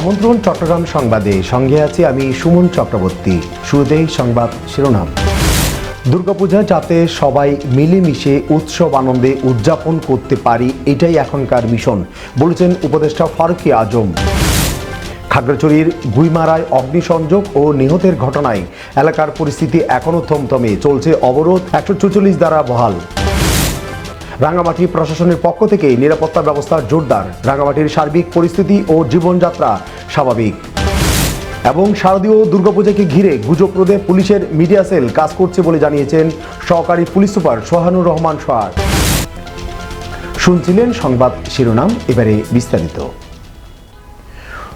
আমন্ত্রণ, চট্টগ্রাম সংবাদে। সঙ্গে আছি আমি সুমন চক্রবর্তী। শুরুতেই সংবাদ শিরোনাম। দুর্গাপূজা যাতে সবাই মিলেমিশে উৎসব আনন্দে উদযাপন করতে পারি, এটাই এখনকার মিশন, বলেছেন উপদেষ্টা ফারুকি আজম। খাগড়াছড়ির গুইমারায় অগ্নিসংযোগ ও নিহতের ঘটনায় এলাকার পরিস্থিতি এখনও থমথমে, চলছে অবরোধ একশো দ্বারা বহাল। রাঙামাটি প্রশাসনের পক্ষ থেকে নিরাপত্তা ব্যবস্থা জোরদার। রাঙামাটির সার্বিক পরিস্থিতি ও জীবনযাত্রা স্বাভাবিক। এবং শারদীয় দুর্গাপূজাকে ঘিরে গুজব রোধে পুলিশের মিডিয়া সেল কাজ করছে বলে জানিয়েছেন সহকারী পুলিশ সুপার সোহানুর রহমান সোহার শুনছিলেন সংবাদ শিরোনাম, এবারে বিস্তারিত।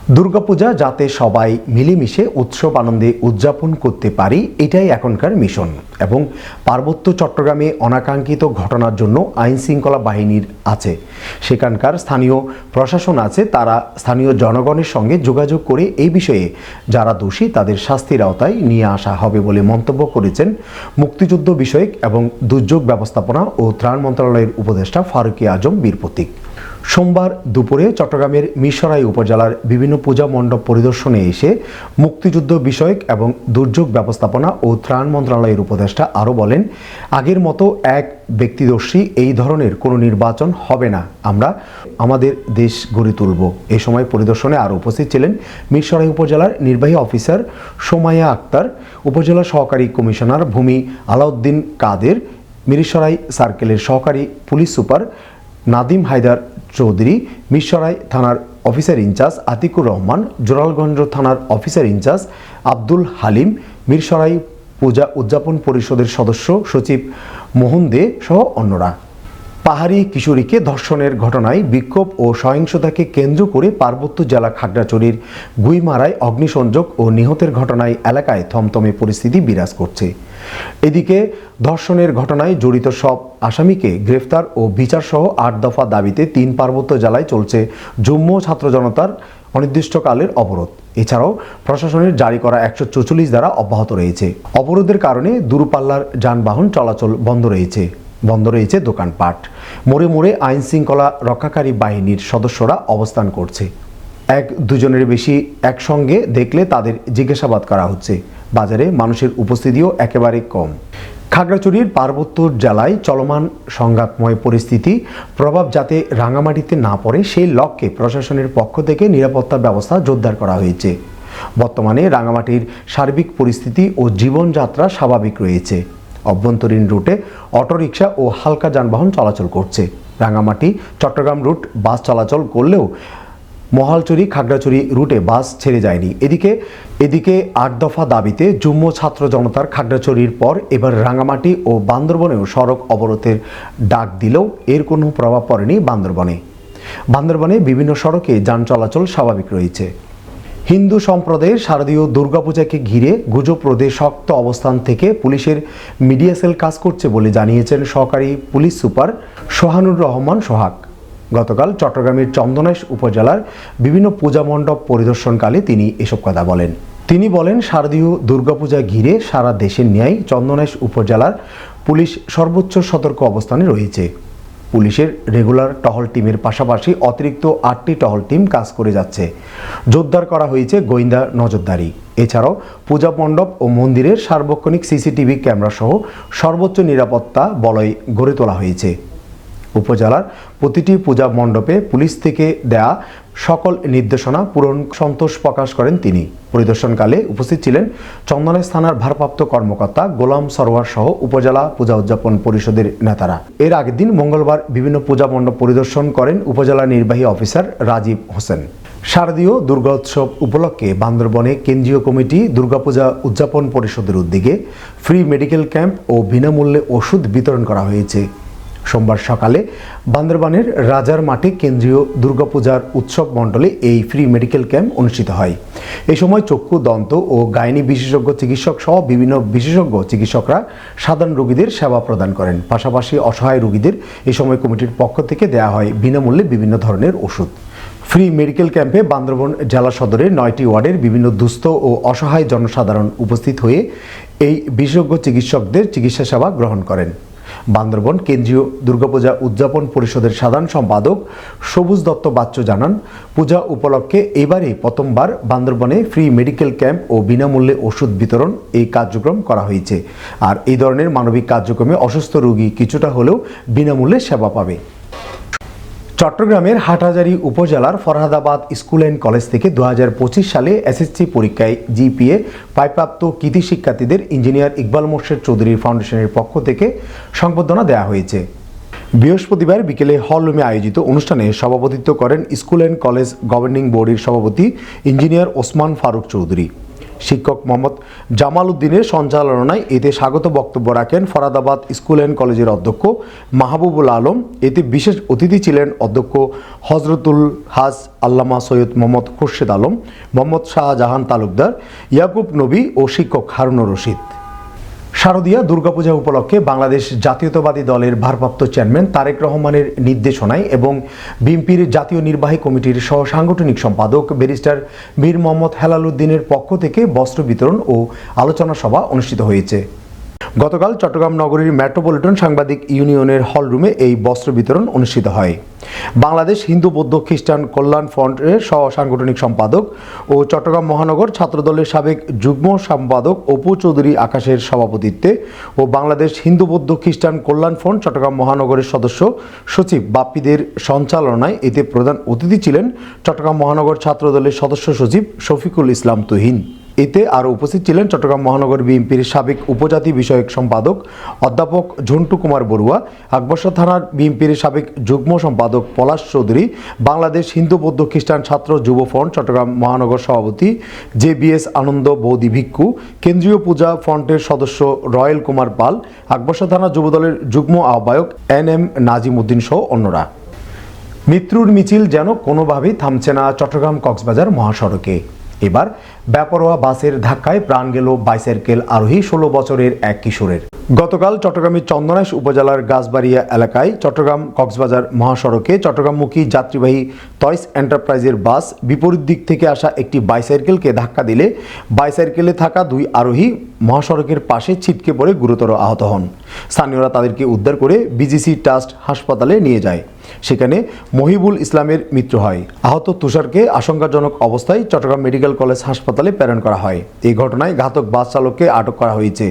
দুর্গাপূজা যাতে সবাই মিলেমিশে উৎসব আনন্দে উদযাপন করতে পারি, এটাই এখনকার মিশন এবং পার্বত্য চট্টগ্রামে অনাকাঙ্ক্ষিত ঘটনার জন্য আইন শৃঙ্খলা বাহিনীর আছে। সেখানকার স্থানীয় প্রশাসন আছে, তারা স্থানীয় জনগণের সঙ্গে যোগাযোগ করে এই বিষয়ে যারা দোষী, তাদের শাস্তির আওতায় নিয়ে আসা হবে বলে মন্তব্য করেছেন মুক্তিযুদ্ধ বিষয়ক এবং দুর্যোগ ব্যবস্থাপনা ও ত্রাণ মন্ত্রণালয়ের উপদেষ্টা ফারুকি আজম বীর প্রতীক সোমবার দুপুরে চট্টগ্রামের মিরসরাই উপজেলার বিভিন্ন পূজা মণ্ডপ পরিদর্শনে এসে মুক্তিযুদ্ধ বিষয়ক এবং দুর্যোগ ব্যবস্থাপনা ও ত্রাণ মন্ত্রণালয়ের উপদেষ্টা আরও বলেন, আগের মতো এক ব্যক্তিদর্শী এই ধরনের কোনো নির্বাচন হবে না। আমরা আমাদের দেশ গড়ে তুলব। এ সময় পরিদর্শনে আরও উপস্থিত ছিলেন মিরসরাই উপজেলার নির্বাহী অফিসার সোমায়া আক্তার, উপজেলা সহকারী কমিশনার ভূমি আলাউদ্দিন কাদের মিরিসরাই সার্কেলের সহকারী পুলিশ সুপার নাদিম হায়দার চৌধুরী, মিরসরাই থানার officer in charge Atiqur Rahman, Zorarganj থানার officer in charge Abdul Halim, Mirsarai পূজা উদযাপন পরিষদের সদস্য সচিব মোহন দে সহ অন্যরা। পাহাড়ি কিশোরীকে ধর্ষণের ঘটনায় বিক্ষোভ ও সহিংসতাকে কেন্দ্র করে পার্বত্য জেলা খাগড়াছড়ির গুইমারায় অগ্নিসংযোগ ও নিহতের ঘটনায় এলাকায় থমথমে পরিস্থিতি বিরাজ করছে। এদিকে ধর্ষণের ঘটনায় জড়িত সব আসামিকে গ্রেফতার ও বিচারসহ আট দফা দাবিতে তিন পার্বত্য জেলায় চলছে জম্মু ছাত্র জনতার অনির্দিষ্টকালের অবরোধ। এছাড়াও প্রশাসনের জারি করা একশো চৌচল্লিশ দ্বারা অব্যাহত রয়েছে। অবরোধের কারণে দূরপাল্লার যানবাহন চলাচল বন্ধ রয়েছে। বন্ধ রয়েছে দোকানপাট। মোড়ে মোড়ে আইন শৃঙ্খলা রক্ষাকারী বাহিনীর সদস্যরা অবস্থান করছে। এক দুজনের বেশি একসঙ্গে দেখলে তাদের জিজ্ঞাসাবাদ করা হচ্ছে। বাজারে মানুষের উপস্থিতিও একেবারে কম। খাগড়াছড়ির পার্বত্য জেলায় চলমান সংঘাতময় পরিস্থিতি, প্রভাব যাতে রাঙামাটিতে না পড়ে, সেই লক্ষ্যে প্রশাসনের পক্ষ থেকে নিরাপত্তা ব্যবস্থা জোরদার করা হয়েছে। বর্তমানে রাঙামাটির সার্বিক পরিস্থিতি ও জীবনযাত্রা স্বাভাবিক রয়েছে। অভ্যন্তরীণ রুটে অটোরিকশা ও হালকা যানবাহন চলাচল করছে। রাঙামাটি চট্টগ্রাম রুট বাস চলাচল করলেও মহালচুরি খাগড়াছড়ি রুটে বাস ছেড়ে যায়নি। এদিকে এদিকে আট দফা দাবিতে যুগ্ম ছাত্র জনতার খাগড়াছড়ির পর এবার রাঙামাটি ও বান্দরবনেও সড়ক অবরোধের ডাক দিলেও এর কোনো প্রভাব পড়েনি বান্দরবনে। বান্দরবনে বিভিন্ন সড়কে যান চলাচল স্বাভাবিক রয়েছে। হিন্দু সম্প্রদায়ের শারদীয় দুর্গাপূজাকে ঘিরে গুজব রোধে শক্ত অবস্থান থেকে পুলিশের মিডিয়া সেল কাজ করছে বলে জানিয়েছেন সহকারী পুলিশ সুপার সোহানুর রহমান সোহাগ। গতকাল চট্টগ্রামের চন্দনেশ উপজেলার বিভিন্ন পূজা মণ্ডপ পরিদর্শনকালে তিনি এসব কথা বলেন। তিনি বলেন, শারদীয় দুর্গাপূজা ঘিরে সারা দেশের ন্যায় চন্দনেশ উপজেলার পুলিশ সর্বোচ্চ সতর্ক অবস্থানে রয়েছে। পুলিশের রেগুলার টহল টিমের পাশাপাশি অতিরিক্ত আটটি টহল টিম কাজ করে যাচ্ছে। জোরদার করা হয়েছে গোয়েন্দা নজরদারি। এছাড়াও পূজা মণ্ডপ ও মন্দিরের সার্বক্ষণিক সিসিটিভি ক্যামেরা সহ সর্বোচ্চ নিরাপত্তা বলয় গড়ে তোলা হয়েছে। উপজেলার প্রতিটি পূজা মণ্ডপে পুলিশ থেকে দেয়া সকল নির্দেশনা পূরণ সন্তোষ প্রকাশ করেন তিনি। পরিদর্শনকালে উপস্থিত ছিলেন চন্দনেশ থানার ভারপ্রাপ্ত কর্মকর্তা গোলাম সরোয়ার সহ উপজেলা পূজা উদযাপন পরিষদের নেতারা। এর আগের দিন মঙ্গলবার বিভিন্ন পূজা মণ্ডপ পরিদর্শন করেন উপজেলা নির্বাহী অফিসার রাজীব হোসেন। শারদীয় দুর্গোৎসব উপলক্ষে বান্দরবনে কেন্দ্রীয় কমিটি দুর্গাপূজা উদযাপন পরিষদের উদ্যোগে ফ্রি মেডিকেল ক্যাম্প ও বিনামূল্যে ওষুধ বিতরণ করা হয়েছে। সোমবার সকালে বান্দরবানের রাজার মাঠে কেন্দ্রীয় দুর্গাপূজার উৎসব মণ্ডলে এই ফ্রি মেডিকেল ক্যাম্প অনুষ্ঠিত হয়। এই সময় চক্ষু, দন্ত ও গাইনি বিশেষজ্ঞ চিকিৎসক সহ বিভিন্ন বিশেষজ্ঞ চিকিৎসকরা সাধারণ রোগীদের সেবা প্রদান করেন। পাশাপাশি অসহায় রোগীদের এই সময় কমিটির পক্ষ থেকে দেয়া হয় বিনামূল্যে বিভিন্ন ধরনের ওষুধ। ফ্রি মেডিকেল ক্যাম্পে বান্দরবন জেলা সদরের নয়টি ওয়ার্ডের বিভিন্ন দুস্থ ও অসহায় জনসাধারণ উপস্থিত হয়ে এই বিশেষজ্ঞ চিকিৎসকদের চিকিৎসা সেবা গ্রহণ করেন। বান্দরবন কেন্দ্রীয় দুর্গাপূজা উদযাপন পরিষদের সাধারণ সম্পাদক সবুজ দত্ত বাচ্চু জানান, পূজা উপলক্ষে এবারে প্রথমবার বান্দরবনে ফ্রি মেডিকেল ক্যাম্প ও বিনামূল্যে ওষুধ বিতরণ এই কার্যক্রম করা হয়েছে। আর এই ধরনের মানবিক কার্যক্রমে অসুস্থ রোগী কিছুটা হলেও বিনামূল্যে সেবা পাবে। চট্টগ্রামের হাটহাজারী উপজেলার ফরহাদাবাদ স্কুল অ্যান্ড কলেজ থেকে দু হাজার পঁচিশ সালে এসএসসি পরীক্ষায় জিপিএ পাইপ্রাপ্ত কৃতি শিক্ষার্থীদের ইঞ্জিনিয়ার ইকবাল মোর্শেদ চৌধুরী ফাউন্ডেশনের পক্ষ থেকে সংবর্ধনা দেওয়া হয়েছে। বৃহস্পতিবার বিকেলে হল রুমে আয়োজিত অনুষ্ঠানে সভাপতিত্ব করেন স্কুল অ্যান্ড কলেজ গভর্নিং বোর্ডের সভাপতি ইঞ্জিনিয়ার ওসমান ফারুক চৌধুরী। শিক্ষক মোহাম্মদ জামাল উদ্দিনের সঞ্চালনায় এতে স্বাগত বক্তব্য রাখেন ফরাদাবাদ স্কুল অ্যান্ড কলেজের অধ্যক্ষ মাহবুবুল আলম। এতে বিশেষ অতিথি ছিলেন অধ্যক্ষ হজরতুল হাজ আল্লামা সৈয়দ মোহাম্মদ খুরশেদ আলম, মোহাম্মদ শাহজাহান তালুকদার, ইয়াকুব নবী ও শিক্ষক হারুনুর রশিদ। শারদীয়া দুর্গাপূজা উপলক্ষে বাংলাদেশ জাতীয়তাবাদী দলের ভারপ্রাপ্ত চেয়ারম্যান তারেক রহমানের নির্দেশনায় এবং বিএনপির জাতীয় নির্বাহী কমিটির সহ সাংগঠনিক সম্পাদক ব্যারিস্টার মীর মোহাম্মদ হেলালুদ্দিনের পক্ষ থেকে বস্ত্র বিতরণ ও আলোচনা সভা অনুষ্ঠিত হয়েছে। গতকাল চট্টগ্রাম নগরীর মেট্রোপলিটন সাংবাদিক ইউনিয়নের হল রুমে এই বস্ত্র বিতরণ অনুষ্ঠিত হয়। বাংলাদেশ হিন্দু, বৌদ্ধ, খ্রিস্টান কল্যাণ ফ্রন্টের সহ সাংগঠনিক সম্পাদক ও চট্টগ্রাম মহানগর ছাত্রদলের সাবেক যুগ্ম সম্পাদক অপু চৌধুরী আকাশের সভাপতিত্বে ও বাংলাদেশ হিন্দু, বৌদ্ধ, খ্রিস্টান কল্যাণ ফ্রন্ট চট্টগ্রাম মহানগরের সদস্য সচিব বাপ্পিদের সঞ্চালনায় এতে প্রধান অতিথি ছিলেন চট্টগ্রাম মহানগর ছাত্রদলের সদস্য সচিব শফিকুল ইসলাম তুহিন। এতে আরও উপস্থিত ছিলেন চট্টগ্রাম মহানগর বিএনপির সাবেক উপজাতি বিষয়ক সম্পাদক অধ্যাপক ঝন্টু কুমার বড়ুয়া আকবর্ষা থানার বিএনপির সাবেক যুগ্ম সম্পাদক পলাশ চৌধুরী, বাংলাদেশ হিন্দু বৌদ্ধ খ্রিস্টান ছাত্র যুব ফ্রন্ট চট্টগ্রাম মহানগর সভাপতি জে বিএস আনন্দ বৌদি ভিক্ষু, কেন্দ্রীয় পূজা ফ্রন্টের সদস্য রয়েল কুমার পাল আকবর্ষা থানা যুবদলের যুগ্ম আহ্বায়ক এন এম নাজিম উদ্দিন সহ অন্যরা। মৃত্যুর মিছিল যেন কোনোভাবেই থামছে না চট্টগ্রাম কক্সবাজার মহাসড়কে। এবার বেপরোয়া বাসের ধাক্কায় প্রাণ গেল বাইসাইকেল আরোহী ষোলো বছরের এক কিশোরের। গতকাল চট্টগ্রামের চন্দনাইশ উপজেলার গাছবাড়িয়া এলাকায় চট্টগ্রাম কক্সবাজার মহাসড়কে চট্টগ্রামমুখী যাত্রীবাহী টয়স এন্টারপ্রাইজের বাস বিপরীত দিক থেকে আসা একটি বাইসাইকেলকে ধাক্কা দিলে বাইসাইকেলে থাকা দুই আরোহী মহাসড়কের পাশে ছিটকে পড়ে গুরুতর আহত হন। স্থানীয়রা তাদেরকে উদ্ধার করে বিজিসি ট্রাস্ট হাসপাতালে নিয়ে যায়। সেখানে মহিবুল ইসলামের মৃত্যু হয়। আহত তুষারকে আশঙ্কাজনক অবস্থায় চট্টগ্রাম মেডিকেল কলেজ হাসপাতালে প্রেরণ করা হয়। এই ঘটনায় ঘাতক বাস চালককে আটক করা হয়েছে।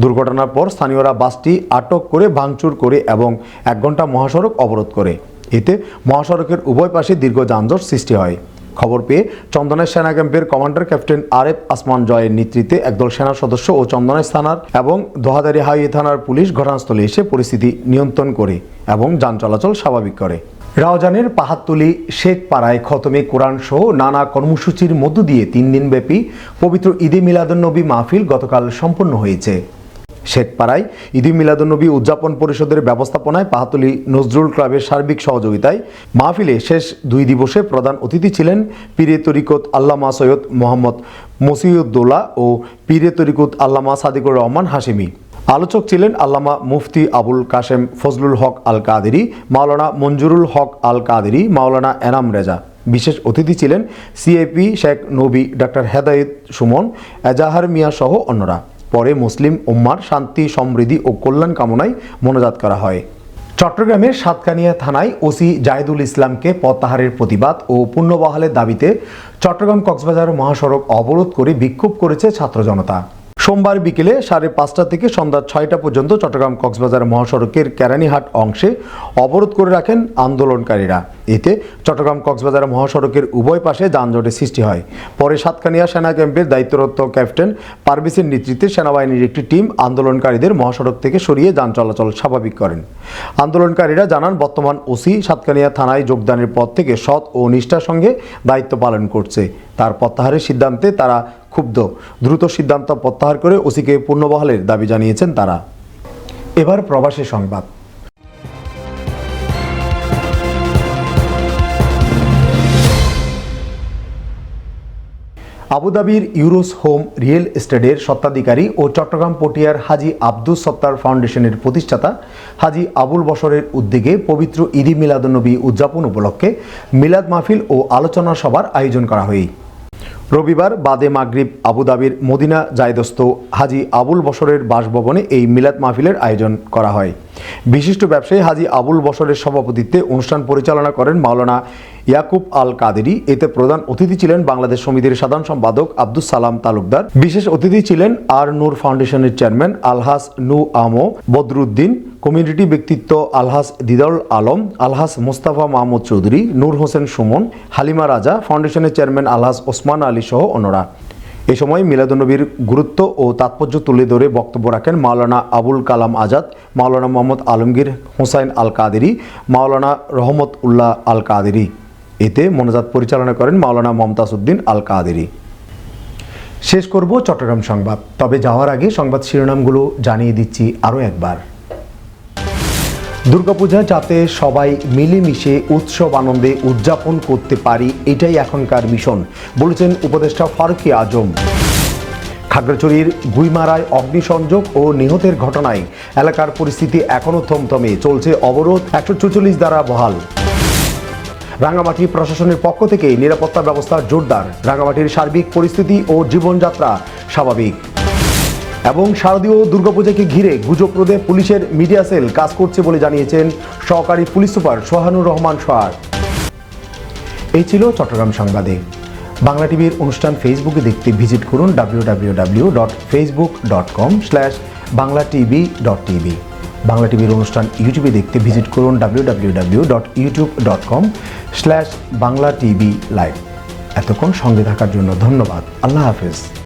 দুর্ঘটনার পর স্থানীয়রা বাসটি আটক করে ভাঙচুর করে এবং এক ঘণ্টা মহাসড়ক অবরোধ করে। এতে মহাসড়কের উভয় পাশে দীর্ঘ যানজট সৃষ্টি হয়। খবর পেয়ে চন্দনের সেনা ক্যাম্পের কমান্ডার ক্যাপ্টেন আরেফ আসমান জয়ের নেতৃত্বে একদল সেনা সদস্য ও চন্দনের থানার এবং দোহাদারি হাইওয়ে থানার পুলিশ ঘটনাস্থলে এসে পরিস্থিতি নিয়ন্ত্রণ করে এবং যান চলাচল স্বাভাবিক করে। রাওজানের পাহাড়তলি শেখ পাড়ায় খতমে কোরআন সহ নানা কর্মসূচির মধ্য দিয়ে তিন দিনব্যাপী পবিত্র ঈদে মিলাদুন্নবী মাহফিল গতকাল সম্পন্ন হয়েছে। শেখপাড়ায় ঈদুল মিলাদুন্নবী উদযাপন পরিষদের ব্যবস্থাপনায় পাহাতলি নজরুল ক্লাবের সার্বিক সহযোগিতায় মাহফিলে শেষ দুই দিবসে প্রধান অতিথি ছিলেন পীরে তরিকত আল্লামা সৈয়দ মোহাম্মদ মসিউদ্দোলা ও পীরে তরিকত আল্লামা সাদিকুর রহমান হাসিমি আলোচক ছিলেন আল্লামা মুফতি আবুল কাশেম ফজলুল হক আল কাদেরি মাওলানা মঞ্জুরুল হক আল কাদেরি মাওলানা এনাম রেজা। বিশেষ অতিথি ছিলেন সিএপি শেখ নবী ডক্টর হেদায়েত সুমন, এজাহার মিয়া সহ অন্যরা। পরে মুসলিম উম্মার শান্তি, সমৃদ্ধি ও কল্যাণ কামনায় মনোজাত করা হয়। চট্টগ্রামের সাতকানিয়া থানায় ওসি জায়দুল ইসলামকে প্রত্যাহারের প্রতিবাদ ও পুণ্যবহালের দাবিতে চট্টগ্রাম কক্সবাজার মহাসড়ক অবরোধ করে বিক্ষোভ করেছে ছাত্র জনতা। সোমবার বিকেলে সাড়ে পাঁচটা থেকে সন্ধ্যা ছয়টা পর্যন্ত চট্টগ্রাম কক্সবাজার মহাসড়কের কেরানীহাট অংশে অবরোধ করে রাখেন আন্দোলনকারীরা। এতে চট্টগ্রাম কক্সবাজার মহাসড়কের উভয় পাশে যানজটের সৃষ্টি হয়। পরে সাতকানিয়া সেনা ক্যাম্পের দায়িত্বরত ক্যাপ্টেন পারভেসের নেতৃত্বে সেনাবাহিনীর একটি টিম আন্দোলনকারীদের মহাসড়ক থেকে সরিয়ে যান চলাচল স্বাভাবিক করেন। আন্দোলনকারীরা জানান, বর্তমান ওসি সাতকানিয়া থানায় যোগদানের পর থেকে সৎ ও নিষ্ঠার সঙ্গে দায়িত্ব পালন করছে। তার প্রত্যাহারের সিদ্ধান্তে তারা ক্ষুব্ধ। দ্রুত সিদ্ধান্ত প্রত্যাহার করে ওসিকে পূর্ণবহালের দাবি জানিয়েছেন তারা। এবার প্রবাসী সংবাদ। আবুধাবির ইউরোস হোম রিয়েল এস্টেটের স্বত্বাধিকারী ও চট্টগ্রাম পটিয়ার হাজি আব্দুস সত্তার ফাউন্ডেশনের প্রতিষ্ঠাতা হাজি আবুল বসরের উদ্যোগে পবিত্র ঈদি মিলাদুন্নবী উদযাপন উপলক্ষে মিলাদ মাহফিল ও আলোচনা সভার আয়োজন করা হয়। রবিবার বাদে মাগরিব আবুধাবির মদিনা জায়দস্ত হাজি আবুল বসরের বাসভবনে এই মিলাদ মাহফিলের আয়োজন করা হয়। বিশিষ্ট ব্যবসায়ী হাজি আবুল বসরের সভাপতিত্বে অনুষ্ঠান পরিচালনা করেন মাওলানা ইয়াকুব আল কাদেরি এতে প্রধান অতিথি ছিলেন বাংলাদেশ সমিতির সাধারণ সম্পাদক আব্দুল সালাম তালুকদার। বিশেষ অতিথি ছিলেন আর নূর ফাউন্ডেশনের চেয়ারম্যান আলহাস নু আমো বদরুদ্দিন, কমিউনিটি ব্যক্তিত্ব আলহাস দিদাউল আলম, আলহাস মোস্তাফা মাহমুদ চৌধুরী, নূর হোসেন সুমন, হালিমা রাজা, ফাউন্ডেশনের চেয়ারম্যান আলহাস ওসমান আলী সহ অন্যরা। এ সময় মিলাদুন্নবীর গুরুত্ব ও তাৎপর্য তুলে ধরে বক্তব্য রাখেন মাওলানা আবুল কালাম আজাদ, মাওলানা মোহাম্মদ আলমগীর হোসাইন আল কাদেরি মাওলানা রহমত উল্লাহ আল কাদেরি এতে মনোজাত পরিচালনা করেন মাওলানা মমতাজ উদ্দিন আল কাদেরি শেষ করব চট্টগ্রাম সংবাদ। তবে যাওয়ার আগে সংবাদ শিরোনামগুলো জানিয়ে দিচ্ছি আরও একবার। দুর্গাপূজা যাতে সবাই মিলেমিশে উৎসব আনন্দে উদযাপন করতে পারি, এটাই এখনকার মিশন বলেছেন উপদেষ্টা ফারুকি আজম। খাগড়াছড়ির গুইমারায় অগ্নিসংযোগ ও নিহতের ঘটনায় এলাকার পরিস্থিতি এখনও থমথমে, চলছে অবরোধ একশো চুচল্লিশ দ্বারা বহাল। রাঙামাটি প্রশাসনের পক্ষ থেকে নিরাপত্তা ব্যবস্থা জোরদার, রাঙামাটির সার্বিক পরিস্থিতি ও জীবনযাত্রা স্বাভাবিক। এবং শারদীয় দুর্গাপূজাকে ঘিরে গুজব রোধে পুলিশের মিডিয়া সেল কাজ করছে বলে জানিয়েছেন সহকারী পুলিশ সুপার সোহানুর রহমান সোহার এই ছিল চট্টগ্রাম সংবাদে বাংলা টিভির অনুষ্ঠান ফেসবুকে দেখতে ভিজিট করুন W W dot Facebook dot com slash Bangla TV dot Bangla টিভির অনুষ্ঠান ইউটিউবে দেখতে ভিজিট করুন W W W dot YouTube dot com slash Bangla TV live এতক্ষণ সঙ্গে থাকার জন্য ধন্যবাদ। আল্লাহ হাফেজ।